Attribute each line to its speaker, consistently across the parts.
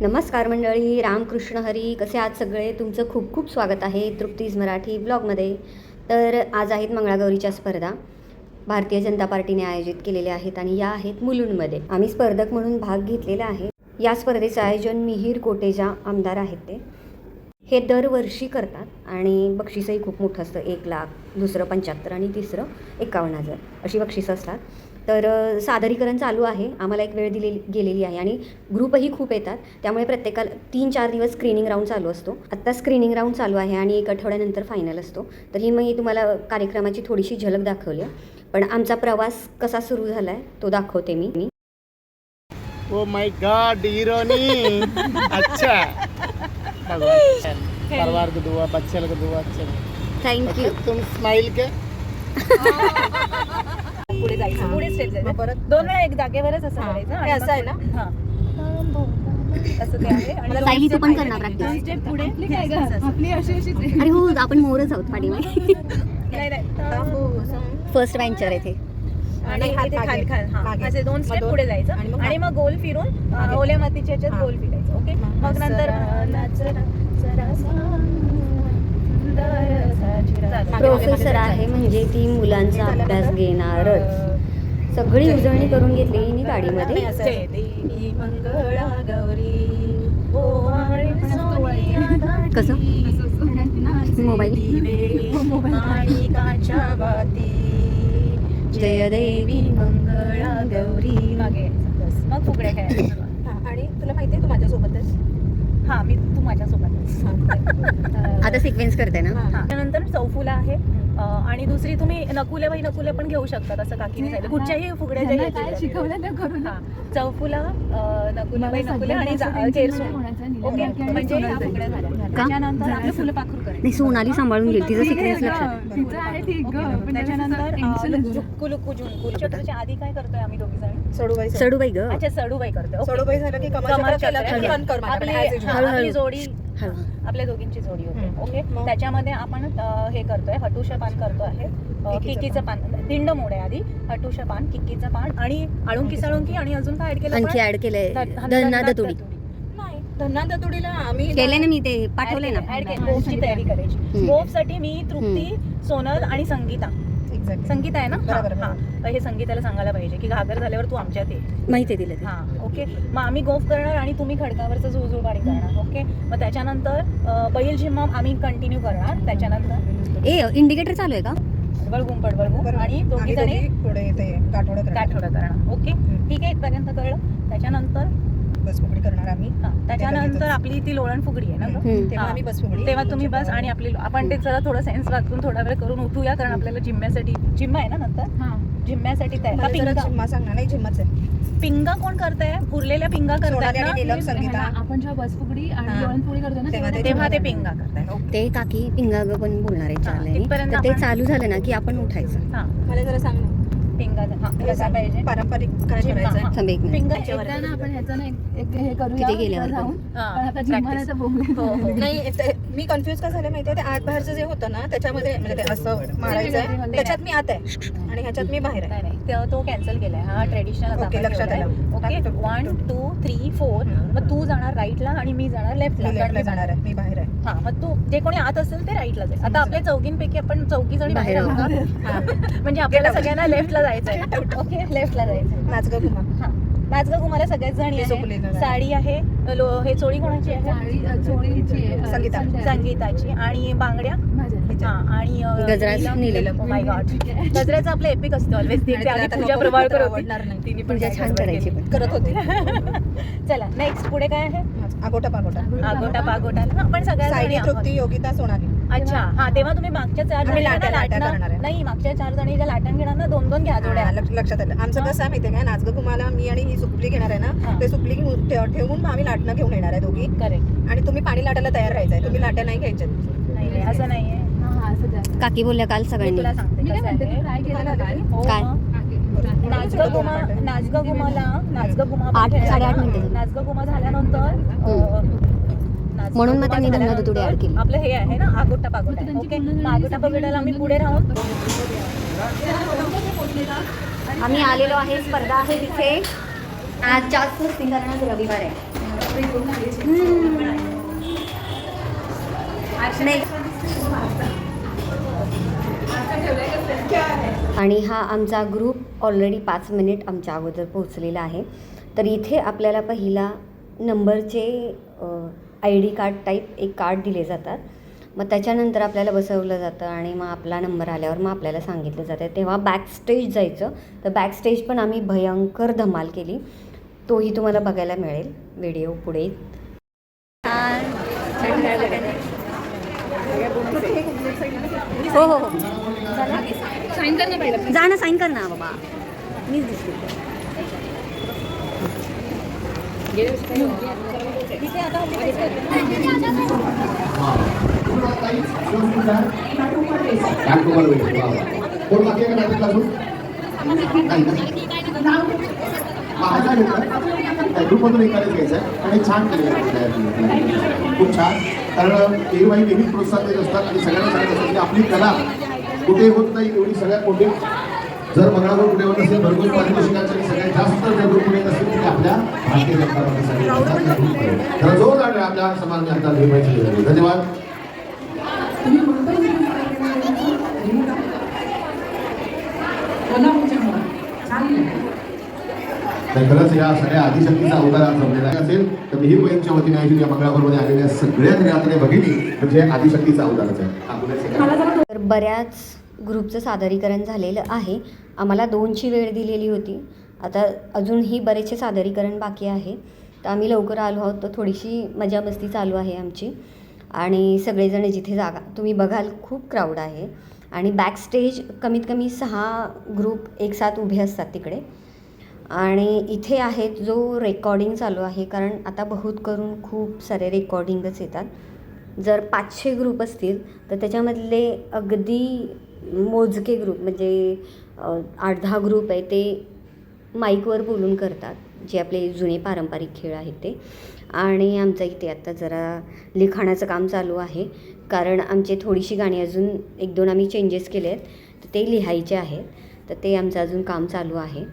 Speaker 1: नमस्कार मंडळी रामकृष्ण हरी. कसे आहात सगळे? तुमचं खूप खूप स्वागत आहे तृप्तीज मराठी ब्लॉगमध्ये. तर आज आहेत मंगळागौरीच्या स्पर्धा. भारतीय जनता पार्टीने आयोजित केलेल्या आहेत आणि या आहेत मुलुंडमध्ये. आम्ही स्पर्धक म्हणून भाग घेतलेला आहे. या स्पर्धेचं आयोजन मिहीर कोटेजा आमदार आहेत ते. हे दरवर्षी करतात आणि बक्षीसही खूप मोठं असतं. एक लाख दुसरं पंच्याहत्तर आणि तिसरं एकावन्न हजार अशी बक्षीसं असतात. तर सादरीकरण चालू आहे. आम्हाला एक वेळ दिलेली गेलेली आहे आणि ग्रुपही खूप येतात. त्यामुळे प्रत्येकाला तीन चार दिवस स्क्रीनिंग राऊंड चालू असतो. आत्ता स्क्रीनिंग राऊंड चालू आहे आणि एक आठवड्यानंतर फायनल असतो. तर ही मी तुम्हाला कार्यक्रमाची थोडीशी झलक दाखवली आहे. पण आमचा प्रवास कसा सुरू झाला आहे तो दाखवते मी. मी
Speaker 2: ओ माय गॉड हीरोनी अच्छा परिवार को दुआ बच्चे को दुआ चल
Speaker 1: थँक्यू
Speaker 2: अच्छा, तुम स्माइल के?
Speaker 3: पुढे जायचं पुढे स्टेप जायचं. दोन वेळा एक जागेवरच असं करायचं आणि असं आहे ना? हा. असं ते आहे. आणि दोन
Speaker 1: सायली, तू
Speaker 3: step
Speaker 1: पण
Speaker 3: पुढे.
Speaker 4: आपली अशी
Speaker 1: अरे हो आपण मोरच आहोत पाठीमागे.
Speaker 3: नाही.
Speaker 1: फर्स्ट बेंचर आहे ते.
Speaker 3: आणि इथे खाली खाली हा. असे दोन स्टेप. पुढे जायचं.
Speaker 4: आणि मग
Speaker 3: गोल फिरून ओल्या मातीच्या ह्याच्यात गोल फिरायचं. ओके? मग नंतर
Speaker 1: प्रोफेसर आहे म्हणजे ती मुलांचा अभ्यास घेणारच. सगळी उजळणी करून घेतली हिने गाडीमध्ये. कसं? मोबाईल? जय देवी
Speaker 3: मंगळा गौरी. मागे. मग फुगड्या
Speaker 4: आणि तुला माहितीये तू माझ्यासोबतच?
Speaker 3: हा मी तू माझ्यासोबत
Speaker 1: आता सिक्वेन्स करते ना
Speaker 3: हा. त्यानंतर चौफुला आहे आणि दुसरी तुम्ही नकुले बाई नकुले पण घेऊ शकता असं काकीने सांगितलं कुठच्याही फुगड्या.
Speaker 4: शिकवलं
Speaker 3: हा. चौफुला नकुले बाई नकुले आणि ओके म्हणजे ह्या फुगड्या झाल्या त्याच्यानंतर आपलं
Speaker 1: नाही सोनाली सांभाळून घेईल तिचं सिक्वेन्स लक्षात
Speaker 3: त्याच्यानंतर झुक्कू लुक्कू झुंकू आधी काय करतोय आम्ही दोघी जण
Speaker 4: सडूबाई
Speaker 1: सडूबाई ग.
Speaker 3: अच्छा सडूबाई करतोय ओके.
Speaker 4: सडूबाई झालं की
Speaker 3: आपली. हा, जोडी आपल्या दोघींची जोडी होते. ओके? त्याच्यामध्ये आपण हे करतोय हटुष पान करतो आहे
Speaker 4: किकीचं
Speaker 3: पान. दिंड मोड आहे आधी. हटुष पान किकीचं पान आणि आळुंकी साळुंकी आणि अजून काय ऍड केलं
Speaker 1: आणखी? ऍड केलंय. धन्ना दतुडी
Speaker 4: धन्ना दतुडीला आम्ही
Speaker 1: केले ना मी ते पाठवले ना.
Speaker 3: ऍड केलं गोफची तयारी करायची. गोफसाठी मी तृप्ती सोनल आणि संगीता. संगीता आहे ना?
Speaker 4: बरोबर,
Speaker 3: हा, हा. तर हे संगीताला सांगायला पाहिजे की घागर झाल्यावर तू आमच्यात ये.
Speaker 1: माहिती ते
Speaker 3: हा ओके मग आम्ही गोफ करणार आणि तुम्ही खडकावरचं पाणी करणार ओके मग त्याच्यानंतर अं, बैल झिम्मा आम्ही कंटिन्यू करणार त्याच्यानंतर?
Speaker 1: ए इंडिकेटर चालू आहे का?
Speaker 3: पडबळगुम पडबळगुम
Speaker 4: बरोबर.
Speaker 3: आणि दोघी
Speaker 4: आम्ही
Speaker 3: जणी
Speaker 4: दोघी पुढे ते गाठोडं करणार.
Speaker 3: काठोडं करणार ओके ठीक आहे इथपर्यंत कळलं. त्याच्यानंतर
Speaker 4: बस फुगडी करणार आम्ही.
Speaker 3: हा, त्याच्यानंतर आपली ती लोळण फुगडी आहे ना?
Speaker 1: हम्म.
Speaker 4: तेव्हा
Speaker 3: हा.
Speaker 4: आम्ही बस फुगडी
Speaker 3: तेव्हा तुम्ही बस आणि आपली आपण ते जरा थोडं सेन्स वाचून थोडा वेळ करून उठूया कारण आपल्याला जिम्म्यासाठी जिम्मा आहे ना नंतर?
Speaker 4: हा.
Speaker 3: जिम्म्यासाठी तयार.
Speaker 4: मला
Speaker 3: का
Speaker 4: जरा
Speaker 3: पिंगा?
Speaker 4: झिम्मा सांगणार नाही झिम्माच आहे.
Speaker 3: पिंगा कोण करताय? उरलेल्या पिंगा करताय
Speaker 4: सोनाली आणि
Speaker 3: ना?
Speaker 4: नीलम संगीता.
Speaker 5: आपण जेव्हा बसफुगडी आणि
Speaker 4: हा.
Speaker 5: करतो ना
Speaker 4: तेव्हा ते
Speaker 3: तेव्हा ते पिंगा करताय ओके.
Speaker 1: ते काकी पिंगाग पण बोलणार आहे
Speaker 3: हा,
Speaker 1: चालले.
Speaker 3: तिथपर्यंत
Speaker 1: तर ते
Speaker 3: आपण-
Speaker 1: चालू झालं ना की आपण उठायचं.
Speaker 3: हा.
Speaker 4: मला जरा सांग ना.
Speaker 3: पिंगा हा कसा. पाहिजे?
Speaker 4: पारंपरिक काय
Speaker 3: झिम्मा,
Speaker 4: करायचं
Speaker 3: हा.
Speaker 1: थांब एक मिनिट.
Speaker 3: पिंगा
Speaker 5: एकदा ना आपण ह्याचं ना एक- एक हे करूया जाऊन.
Speaker 3: हा, हो
Speaker 4: नाही मी कन्फ्युज का झाले माहितीये? ते आत बाहेरचं जे होतं ना त्याच्यामध्ये म्हणजे ते असं मारायचं त्याच्यात मी आत आहे. आणि ह्याच्यात मी बाहेर आहे.
Speaker 3: ते- तो कॅन्सल केलाय. हा ट्रेडिशनल
Speaker 4: ओके, लक्षात आलं.
Speaker 3: Okay one two three four मग तू जाणार राईटला आणि मी जाणार लेफ्टला
Speaker 4: जाणार आहे. मी बाहेर आहे.
Speaker 3: हा मग तू जे कोणी आत असेल ते राईटला जाईल आता आपल्या चौघींपैकी आपण चौघी जणी बाहेर आहोत? हा. म्हणजे आपल्याला सगळ्यांना लेफ्टला जायचंय ओके लेफ्टला जायचंय.
Speaker 4: नाच ग घुमा.
Speaker 3: हा. नाचगा तुम्हाला सगळ्याच जणी आहे. साडी आहे. लो- हे चोळी कोणाची आहे?
Speaker 5: साडी
Speaker 4: संगीता.
Speaker 3: संगीताची. आणि बांगड्या. हा आणि
Speaker 1: गजरा
Speaker 3: नीलम-. Oh my God. गजऱ्याचं आपलं एपिक असतं ऑलवेज ते आधी पूजा प्रभाळकर होती. तिने पण
Speaker 1: पूजा छान करायची. पण.
Speaker 4: करत होती.
Speaker 3: चला नेक्स्ट पुढे काय आहे?
Speaker 4: आगोटा पागोटा.
Speaker 3: आगोटा पागोटा. आपण सगळ्या आहोत.
Speaker 4: तृप्ती योगिता सोनाली.
Speaker 3: अच्छा हा तेव्हा तुम्ही मागच्या चार
Speaker 4: आम्ही
Speaker 3: जणी
Speaker 4: लाट्या
Speaker 3: लाटणं-
Speaker 4: करणार आहे.
Speaker 3: नाही मागच्या चार जणी ज्या लाटण घेणार ना दोन दोन घ्या जोड्या
Speaker 4: हा, लक्ष- लक्षात आलं आमचं कसं आहे माहितीये काय नाचग घुमाला मी आणि ही सुपली घेणार आहे
Speaker 3: हा.
Speaker 4: ना ते सुपली घेऊन ठेवून मग आम्ही लाटणं घेऊन येणार आहे दोघी
Speaker 3: करेक्ट
Speaker 4: आणि तुम्ही पाणी लाटायला तयार राहायचंय तुम्ही लाट्या नाही घ्यायच्या
Speaker 3: नाही नाही, असं नाहीये
Speaker 5: हा, हा, असं द्या.
Speaker 1: काकी बोलल्या काल
Speaker 3: मी
Speaker 1: सगळ्यांनी
Speaker 3: तुला सांगते
Speaker 5: मी काय
Speaker 3: कसं
Speaker 5: म्हणते,
Speaker 3: आहे.
Speaker 5: तू ट्राय केलं का काल?
Speaker 3: हो,
Speaker 1: काय?
Speaker 3: मग. नाचगं गुमा नाचगं गुमाला नाचगं गुमा
Speaker 1: आठ-
Speaker 3: खेळायला
Speaker 1: साडेआठ
Speaker 3: ना.
Speaker 1: मिनिटं झाली.
Speaker 3: नाचगं गुमा झाल्यानंतर अं,
Speaker 1: म्हणून मग त्यांनी
Speaker 3: झाल्यानंतर
Speaker 1: दुतुडी add केली.
Speaker 3: आपलं हे आहे ना आगोटा पागोटा ओके? आगोटा पागोटाला आम्ही पुढे राहून
Speaker 1: आम्ही आलेलो आहे स्पर्धा आहे तिथे. आज जास्त करणार रविवार आहे. नाही. आणि हा आमचा ग्रुप ऑलरेडी पाच मिनिट आमच्या अगोदर पोहोचलेला आहे. तर इथे आपल्याला पहिला नंबरचे आय डी कार्ड टाईप एक कार्ड दिले जातात. मग त्याच्यानंतर आपल्याला बसवलं जातं आणि मग आपला नंबर आल्यावर मग आपल्याला सांगितलं जातं. तेव्हा बॅक स्टेज जायचं. तर बॅक स्टेज पण आम्ही भयंकर धमाल केली. तोही तुम्हाला बघायला मिळेल. व्हिडिओ पुढे. हो हो हो.
Speaker 5: साईन
Speaker 1: जा ना साईन कर ना बाबा. मीच दिसते.
Speaker 6: मॅम तुम्हाला कोण बाकी आहे का नाटक ना? माझा ग्रुपमधून घ्यायचं आहे आणि छान केलेलं खूप छान कारण पेरवाई नेहमी प्रोत्साहन देत असतात आणि सगळ्यांना सांगत असतात की आपली कला कुठे होत नाही एवढी सगळ्यात मोठी जर मंगळागौर पुढे होत असेल भरपूर पारितोषिकांचे आणि सगळ्यात जास्त ग्रुप पुढे असेल तर ते आपल्या भारतीय जनता पार्टीसाठी तर जोर आपल्या समाजाने हातात घेवायची धन्यवाद. खरंच या सगळ्या आदिशक्तीचा अवतार आज जमलेला आहे. असेल तर मिहीर बहीणच्या वतीने आयोजित या मंगळागौरमध्ये आलेल्या सगळ्या घराकडे भगिनी म्हणजे आदिशक्तीचा अवतारच आहे. हा,
Speaker 1: बऱ्याच ग्रुपचं सादरीकरण झालेलं आहे. आम्हाला दोनची वेळ दिलेली होती. आता अजूनही बरेचसे सादरीकरण बाकी आहे. तर आम्ही लवकर आलो आहोत तर थोडीशी मजा मस्ती चालू आहे आमची. आणि सगळेजण जिथे जागा तुम्ही बघाल खूप क्राऊड आहे. आणि बॅक स्टेज कमीत कमी सहा ग्रुप एक साथ उभे असतात तिकडे. आणि इथे आहेत जो रेकॉर्डिंग चालू आहे कारण आता बहुत करून खूप सारे रेकॉर्डिंगच येतात. जर पाचशे ग्रुप असतील तर त्याच्यामधले अगदी मोजके ग्रुप म्हणजे आठ दहा ग्रुप आहे ते माईकवर बोलून करतात. जे आपले जुने पारंपरिक खेळ आहेत ते. आणि आमचं इथे आत्ता जरा लिखाणाचं काम चालू आहे. कारण आमचे थोडीशी गाणी अजून एक दोन आम्ही चेंजेस केले आहेत. तर ते लिहायचे आहेत. तर ते आमचं अजून काम चालू आहे.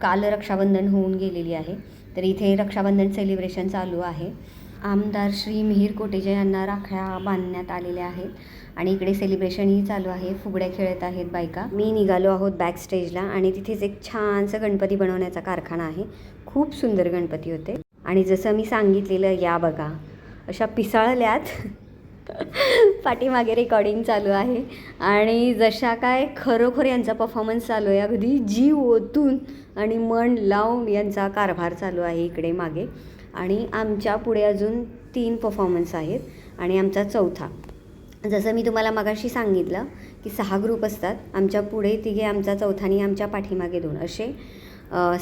Speaker 1: काल रक्षाबंधन होऊन गेलेली आहे. तर इथे रक्षाबंधन सेलिब्रेशन चालू आहे. आमदार श्री मिहीर कोटेजे यांना राख्या बांधण्यात आलेल्या आहेत. आणि इकडे सेलिब्रेशनही चालू आहे. फुगड्या खेळत आहेत बायका. मी निघालो आहोत बॅक स्टेजला आणि तिथेच एक छानसं गणपती बनवण्याचा कारखाना आहे. खूप सुंदर गणपती होते. आणि जसं मी सांगितलेलं या बघा अशा पिसाळल्यात पाठीमागे रेकॉर्डिंग चालू आहे. आणि जशा काय खरोखर यांचा परफॉर्मन्स चालू आहे. अगदी जीव ओतून आणि मन लावून यांचा कारभार चालू आहे इकडे मागे. आणि आमच्या पुढे अजून तीन परफॉर्मन्स आहेत. आणि आमचा चौथा. जसं मी तुम्हाला मगाशी सांगितलं की सहा ग्रुप असतात. आमच्या पुढे तिघे आमचा चौथानी आमच्या पाठीमागे दोन. असे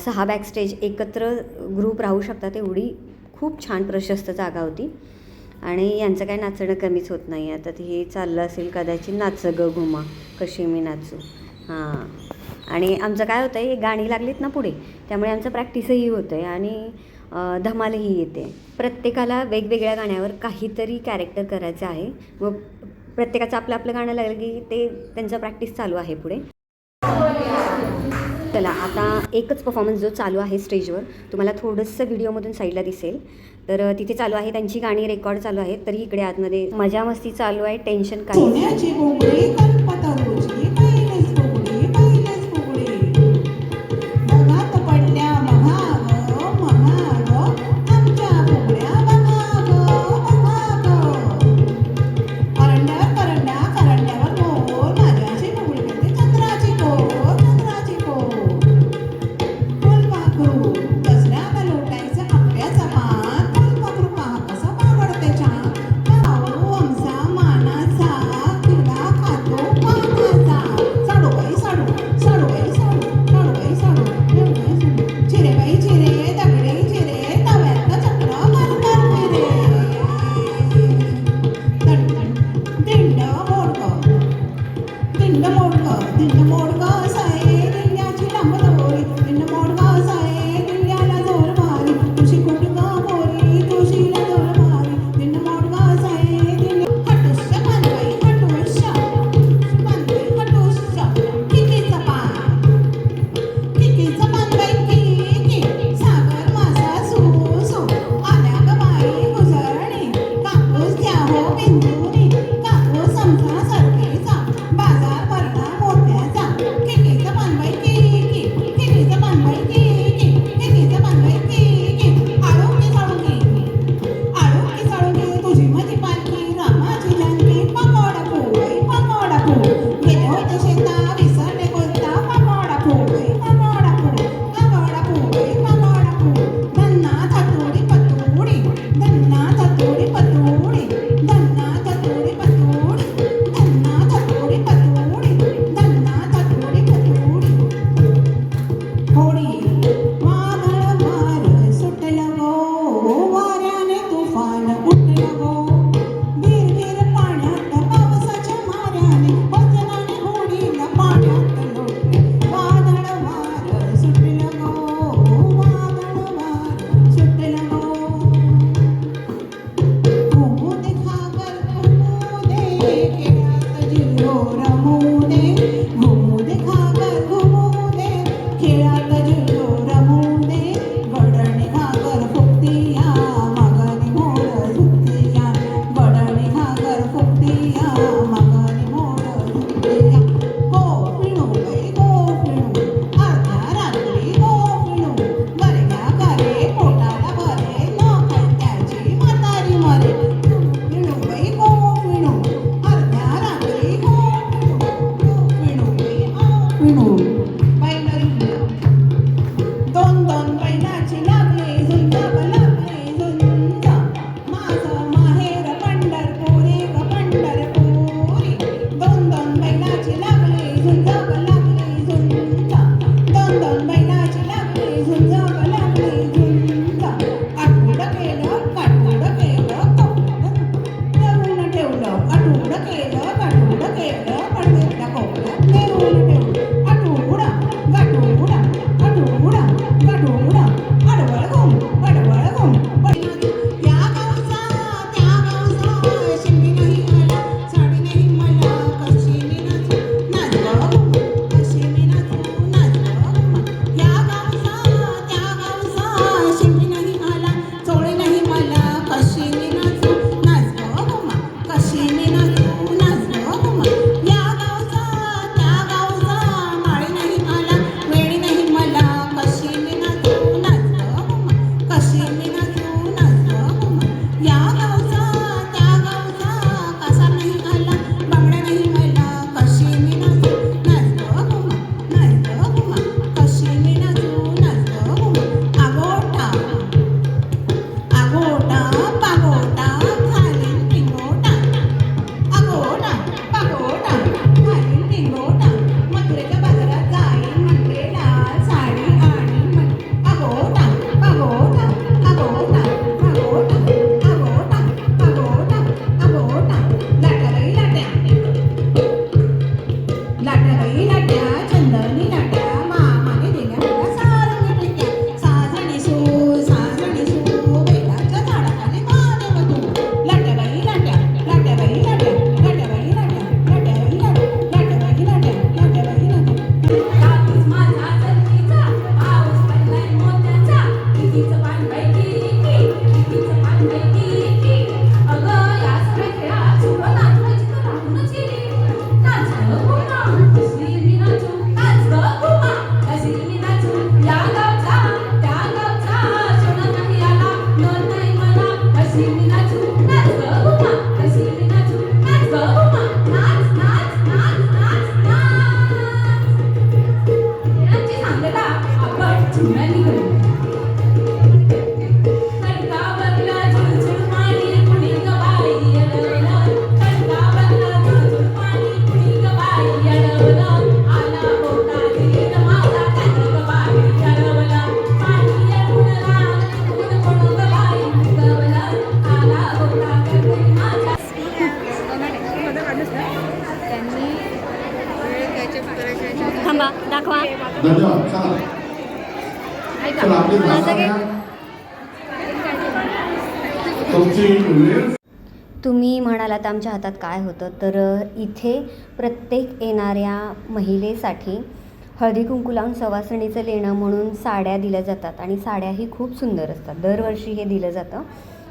Speaker 1: सहा बॅकस्टेज एकत्र ग्रुप राहू शकतात एवढी खूप छान प्रशस्त जागा होती. आणि यांचं काय नाचणं कमीच होत नाही. आता हे चाललं असेल कदाचित नाच ग घुमा कशी मी नाचू. हां. आणि आमचं काय होतं आहे गाणी लागलीत ना पुढे त्यामुळे आमचं प्रॅक्टिसही होतं आहे आणि धमालही येते. प्रत्येकाला वेगवेगळ्या गाण्यावर काहीतरी कॅरेक्टर करायचं आहे व प्रत्येकाचं आपलं आपलं गाणं लागलं की ते त्यांचं प्रॅक्टिस चालू आहे पुढे. चला आता एकच परफॉर्मन्स जो चालू आहे स्टेजवर तुम्हाला थोडंसं व्हिडिओमधून साईडला दिसेल. तर तिथे चालू आहे त्यांची गाणी रेकॉर्ड चालू आहेत तरी इकडे आतमध्ये मजा मस्ती चालू आहे टेन्शन काही
Speaker 6: lloramos.
Speaker 1: तुम्ही आमच्या हातात काय होतं? तर इथे प्रत्येक येणाऱ्या महिलेसाठी हळदी कुंकू लावून सवासणीचं लेणं म्हणून साड्या दिल्या जातात आणि साड्याही खूप सुंदर असतात. दरवर्षी हे दिलं जातं.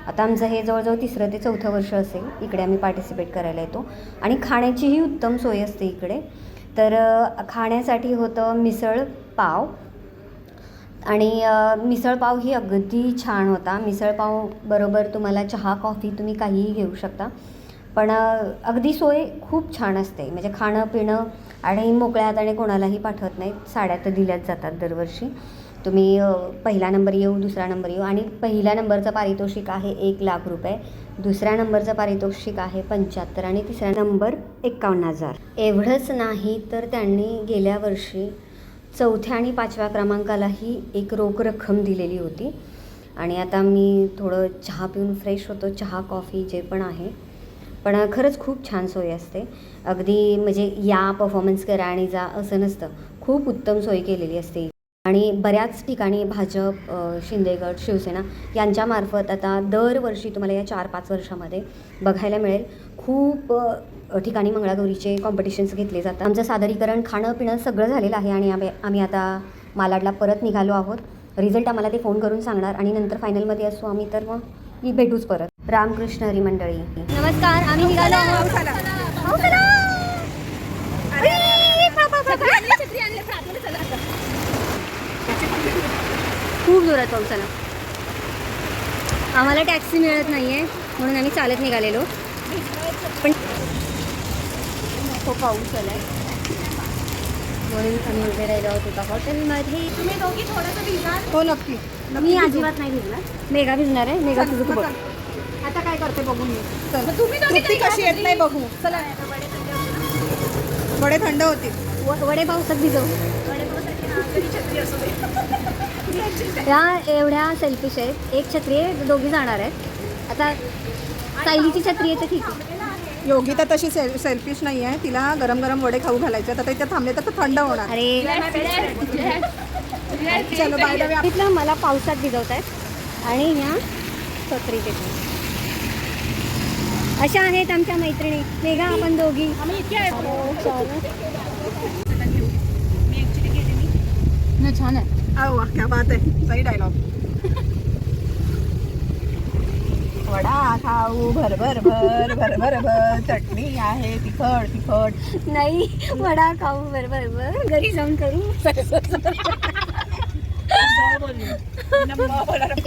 Speaker 1: आता आमचं हे जवळजवळ तिसरं ते चौथं वर्ष असेल. इकडे आम्ही पार्टिसिपेट करायला येतो. आणि खाण्याचीही उत्तम सोय असते इकडे. तर खाण्यासाठी होतं मिसळ पाव. आणि मिसळपाव ही अगदी छान होता. मिसळपाव बरोबर तुम्हाला चहा कॉफी तुम्ही काहीही घेऊ शकता. पण अगदी सोय खूप छान असते. म्हणजे खाणं पिणं आणि मोकळ्या हाताने कोणालाही पाठवत नाहीत. साड्या तर दिल्याच जातात दरवर्षी. तुम्ही पहिला नंबर येऊ दुसरा नंबर येऊ आणि पहिल्या नंबरचं पारितोषिक आहे एक लाख रुपये. दुसऱ्या नंबरचं पारितोषिक आहे पंच्याहत्तर आणि तिसरा नंबर एकावन्न हजार. एवढंच नाही तर त्यांनी गेल्या वर्षी चौथ्या आणि पाचव्या क्रमांकालाही एक रोख रक्कम दिलेली होती. आणि आता मी थोडं चहा पिऊन फ्रेश होतो. चहा कॉफी जे पण आहे. पण खरंच खूप छान सोय असते. अगदी म्हणजे या परफॉर्मन्स करा आणि जा असं नसतं. खूप उत्तम सोय केलेली असते. आणि बऱ्याच ठिकाणी भाजप शिंदेगड शिवसेना यांच्यामार्फत आता दरवर्षी तुम्हाला या चार पाच वर्षामध्ये बघायला मिळेल. खूप ठिकाणी मंगळागौरीचे कॉम्पिटिशन्स घेतले जातात. आमचं सादरीकरण खाणं पिणं सगळं झालेलं आहे आणि आम्ही आम्ही आता मालाडला परत निघालो आहोत. रिझल्ट आम्हाला ते फोन करून सांगणार आणि नंतर फायनलमध्ये असू आम्ही तर मग मी भेटूच परत. रामकृष्ण हरी मंडळी नमस्कार आम्ही निघालो आहोत खूप जोरात पाऊस आला आम्हाला टॅक्सी मिळत नाही आहे म्हणून आम्ही चालत निघालेलो. पण खूप पाऊस आला आहे म्हणून आम्ही उभे राहिलो आहोत एका हॉटेलमध्ये.
Speaker 3: तुम्ही दोघी थोडंसं भिजाल
Speaker 4: हो नक्की.
Speaker 1: मी अजिबात नाही भिजणार. मेघा भिजणार आहे. मेघा तुझं तू बघ.
Speaker 4: काय करते बघू मी? चल.
Speaker 3: तुम्ही दोघी
Speaker 4: तृप्ती कशी येत नाही बघू. चला. वडे थंड होतील.
Speaker 1: व- वडे पावसात भिजव या एवढ्या सेल्फिश आहेत. एक छत्री आहे दोघी जाणार आहेत. आता सायलीची छत्री आहे तर ठीक आहे.
Speaker 4: योगी तर तशी सेल सेल्फिश नाही आहे. तिला गरम गरम वडे खाऊ घालायचे आता इथे थांबले तर ते थंड होणार.
Speaker 1: अरे.
Speaker 4: चलो बाय
Speaker 1: तिथलं मला पावसात भिजवत आहेत आणि ह्या छत्री घेतो अशा आहेत आमच्या मैत्रिणी. मेघा आपण दोघी. छान आहे.
Speaker 4: बात आहे. सही डायलॉग वडा खाऊ भर भर भर भर. भर भर चटणी आहे तिखट तिखट.
Speaker 1: नाही वडा खाऊ बरोबर बरोबर घरी जाऊन करू.